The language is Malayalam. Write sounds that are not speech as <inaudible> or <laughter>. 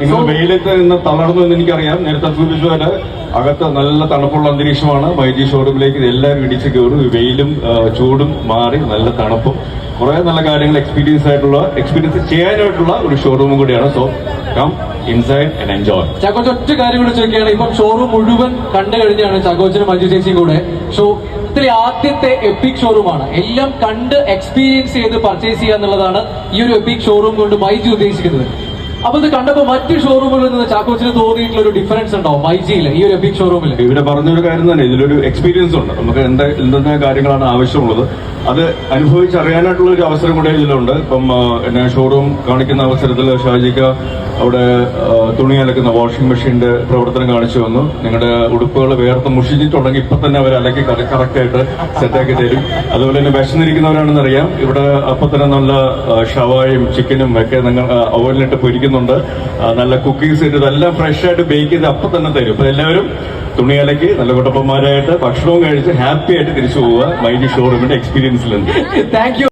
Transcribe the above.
നിങ്ങൾ വെയിലത്ത് നിന്ന് തളർന്നു എന്ന് എനിക്കറിയാം. നേരത്തെ സൂചിച്ചതുപോലെ അകത്ത് നല്ല തണുപ്പുള്ള അന്തരീക്ഷമാണ്. മൈജി ഷോറൂമിലേക്ക് എല്ലാവരും ഇടിച്ച് കയറും. വെയിലും ചൂടും മാറി നല്ല തണുപ്പും. കുറെ നല്ല കാര്യങ്ങൾ എക്സ്പീരിയൻസ് ആയിട്ടുള്ള എക്സ്പീരിയൻസ് ചെയ്യാനായിട്ടുള്ള ഒരു ഷോറൂമും കൂടിയാണ്. So come inside and enjoy ചാക്കോച്ച ഒറ്റ കാര്യം കൂടി ചോദിക്കുകയാണ്. ഇപ്പം ഷോറൂം മുഴുവൻ കണ്ടു കഴിഞ്ഞാണ് ചാക്കോച്ചനും മഞ്ജു ചേച്ചിയും കൂടെ. ഷോ ഇത്ര ആദ്യത്തെ എപ്പിക് ഷോറൂമാണ് എല്ലാം കണ്ട് എക്സ്പീരിയൻസ് ചെയ്ത് പർച്ചേസ് ചെയ്യുക എന്നുള്ളതാണ് ഈ ഒരു എപ്പിക് ഷോറൂം കൊണ്ട് മൈജു ഉദ്ദേശിക്കുന്നത്. അപ്പൊ ഇത് കണ്ടപ്പോ മറ്റ് ഷോറൂമുകളിൽ നിന്ന് ചാക്കോച്ചിന് തോന്നിയിട്ടുള്ള ഒരു ഡിഫറൻസ് ഉണ്ടാവും മൈജിയിൽ ഈ ഒരു ബിഗ് ഷോറൂമിൽ ഇവിടെ പറഞ്ഞൊരു കാര്യം തന്നെ ഇതിലൊരു എക്സ്പീരിയൻസ് ഉണ്ട്. നമുക്ക് എന്താ എന്തെന്ന കാര്യങ്ങളാണ് ആവശ്യമുള്ളത്. അത് അനുഭവിച്ചറിയാനായിട്ടുള്ള ഒരു അവസരം കൂടെ ഇതിലുണ്ട്. ഇപ്പം എന്നെ ഷോറൂം കാണിക്കുന്ന അവസരത്തിൽ ഷാജിക്ക അവിടെ തുണി അലക്കുന്ന വാഷിംഗ് മെഷീന്റെ പ്രവർത്തനം കാണിച്ചു വന്നു നിങ്ങളുടെ ഉടുപ്പുകൾ വേർത്ത് മുഷിച്ചിട്ടുണ്ടെങ്കിൽ ഇപ്പൊ തന്നെ അവർ അലക്കി കറക്റ്റായിട്ട് സെറ്റാക്കി തരും. അതുപോലെ തന്നെ വിശന്നിരിക്കുന്നവരാണെന്ന് അറിയാം. ഇവിടെ അപ്പൊ തന്നെ നല്ല ഷവായും ചിക്കനും ഒക്കെ നിങ്ങൾ ഓവനിലിട്ട് പൊരിക്കുന്നുണ്ട്. നല്ല കുക്കീസ് ഇതെല്ലാം ഫ്രഷ് ആയിട്ട് ബേക്ക് ചെയ്ത് അപ്പൊ തന്നെ തരും. അപ്പൊ എല്ലാവരും തുണി അലക്കി നല്ല കുട്ടപ്പന്മാരായിട്ട് ഭക്ഷണവും കഴിച്ച് ഹാപ്പി ആയിട്ട് തിരിച്ചു പോവുക. MyG ഷോറൂമിന്റെ <laughs> Thank you.